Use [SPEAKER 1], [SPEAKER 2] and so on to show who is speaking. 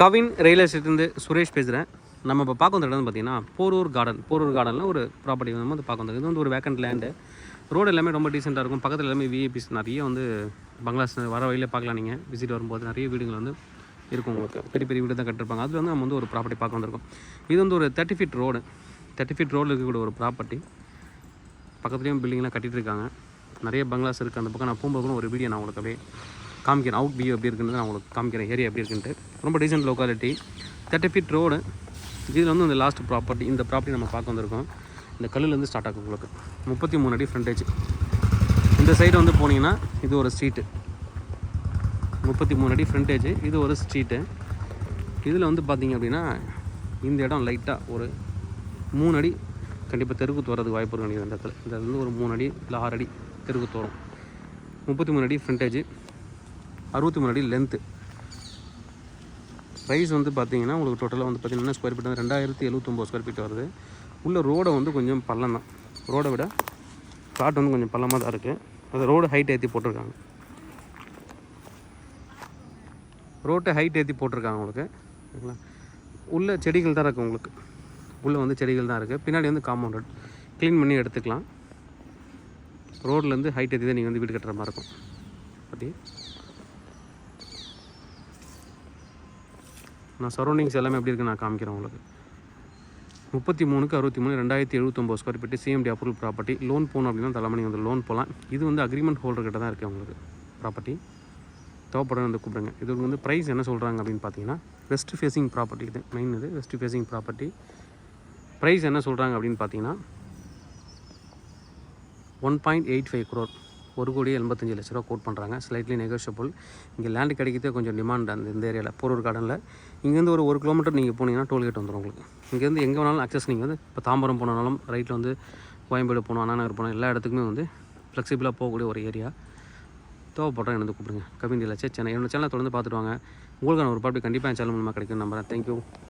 [SPEAKER 1] Kavin railway ஸ்டேஷன்லேருந்து சுரேஷ் பேசுகிறேன் நம்ம இப்போ பார்க்க வந்த இடம் வந்து பார்த்தீங்கன்னா போரூர் கார்டன் போரூர் கார்டனில் ஒரு ப்ராப்பர்ட்டி வந்து வந்து பார்க்க வந்தது இது வந்து ஒரு வேக்கண்ட் லேண்டு ரோடு எல்லாமே ரொம்ப டீசெண்டாக இருக்கும். பக்கத்தில் எல்லாமே விஐபிஸ் நிறைய வந்து பங்களாஸ் வர வழியில் பார்க்கலாம் நீங்கள் விசிட் வரும்போது நிறைய வீடுகள் வந்து இருக்கும் உங்களுக்கு. பெரிய பெரிய வீடு தான் கட்டிருப்பாங்க. அதில் வந்து நம்ம வந்து ஒரு ப்ராப்பர்ட்டி பார்க்க வந்திருக்கோம். இது வந்து ஒரு thirty feet road thirty feet road இருக்கக்கூடிய ஒரு ப்ராப்பர்ட்டி பக்கத்துலேயும் பில்டிங்லாம் கட்டிட்டு இருக்காங்க. நிறைய பங்களாஸ் இருக்குது அந்த பக்கம் நான் போகும்போது ஒரு வீடியோ நான் உங்களுக்கு அப்படியே காமிக்கிறேன். அவுட் வியூ எப்படி இருக்குன்றது நான் உங்களுக்கு காமிக்கிறேன். ஏரியா எப்படி இருக்குன்ட்டு. ரொம்ப decent locality thirty feet road இதில் வந்து இந்த லாஸ்ட் ப்ராப்பர்ட்டி இந்த ப்ராப்பர்ட்டி நம்ம பார்க்க வந்திருக்கோம். இந்த கல்லுலேருந்து ஸ்டார்ட் ஆகும் உங்களுக்கு. முப்பத்தி மூணு அடி ஃப்ரண்டேஜ் இந்த சைடு வந்து போனீங்கன்னா இது ஒரு ஸ்ட்ரீட்டு முப்பத்தி மூணு அடி ஃப்ரண்டேஜ் இது ஒரு ஸ்ட்ரீட்டு இதில் வந்து பார்த்தீங்க அப்படின்னா இந்த இடம் லைட்டாக ஒரு மூணு அடி. கண்டிப்பாக தெருக்குத்து வரதுக்கு வாய்ப்பு இருக்கு இந்த இடத்துல. இந்த வந்து ஒரு மூணு அடி இல்லை ஆறு அடி தெருக்குத்து வரும் முப்பத்தி மூணு அடி ஃப்ரண்டேஜ் அறுபத்தி மூணு அடி லென்த்து ப்ரைஸ் வந்து பார்த்தீங்கன்னா உங்களுக்கு டோட்டலாக வந்து பார்த்தீங்கன்னா ஸ்கொயர் ஃபீட் வந்து? ரெண்டாயிரத்தி எழுபத்தொம்போது ஸ்கொயர் ஃபீட் வருது. உள்ள ரோடை வந்து கொஞ்சம் பள்ளம் தான். ரோடை விட பிளாட் வந்து கொஞ்சம் பள்ளமாக தான் இருக்குது அது ரோடு ஹைட் ஏற்றி போட்டிருக்காங்க. ரோட்டை ஹைட் ஏற்றி போட்டிருக்காங்க உங்களுக்கு. ஓகேங்களா உள்ள செடிகள் தான் இருக்குது உங்களுக்கு. உள்ளே வந்து செடிகள் தான் இருக்குது பின்னாடி வந்து காம்பவுண்ட் க்ளீன் பண்ணி எடுத்துக்கலாம். ரோட்லேருந்து ஹைட் ஏற்றி தான் நீங்கள் வந்து வீடு கட்டுற மாதிரி இருக்கும். அப்படி நான் சரௌண்டிங்ஸ் எல்லாமே எப்படி இருக்குன்னு நான் காமிக்கிறேன் உங்களுக்கு. முப்பத்தி மூணுக்கு அறுபத்தி மூணு ரெண்டாயிரத்தி எழுபத்தொம்போது square feet CMD approval property loan போகணும் அப்படின்னா தலைமணி வந்து லோன் போகலாம். இது வந்து அக்ரிமெண்ட் ஹோல்டர் கிட்ட தான் இருக்குது உங்களுக்கு ப்ராப்பர்ட்டி தேவைப்படும் வந்து கூப்பிடுங்க. இது வந்து ப்ரைஸ் என்ன சொல்கிறாங்க அப்படின்னு பார்த்தீங்கன்னா வெஸ்ட் ஃபேஸிங் ப்ராப்பர்ட்டி இது. மெயின் இது வெஸ்ட் ஃபேஸிங் ப்ராப்பர்ட்டி ப்ரைஸ் என்ன சொல்கிறாங்க அப்படின்னு பார்த்தீங்கன்னா one point eight five crore ஒரு கோடி எண்பத்தஞ்சு லட்ச ரூபா கோட் பண்ணுறாங்க ஸ்லைட்லி நெகோஷியபிள் இங்கே லேண்டு கிடைக்கிறதே கொஞ்சம் டிமாண்ட் அந்த இந்த ஏரியாவில் போரூர் கார்டனில் இங்கேருந்து ஒரு ஒரு கிலோமீட்டர் நீங்கள் போனீங்கன்னா டோல்கேட் வந்துடும் உங்களுக்கு. இங்கேருந்து எங்கே வேணாலும் அக்சஸ் நீங்கள் வந்து இப்போ தாம்பரம் போனாலும் ரைட்டில் வந்து கோயம்பேடு போகணும் அண்ணாநகர் போகணும் எல்லா இடத்துக்குமே வந்து ஃப்ளெக்சிபிளாக போகக்கூடிய ஒரு ஏரியா தேவைப்படுறேன் எனக்கு கூப்பிடுங்க. கவிந்தியில் லட்சம் சென்னை. என்னோட சேனலை தொடர்ந்து பார்த்துட்டு வாங்க. உங்களுக்கான ஒரு பாட்டு கண்டிப்பாக என் சேனல் மூலமாக கிடைக்கும் நம்புறேன். தேங்க்யூ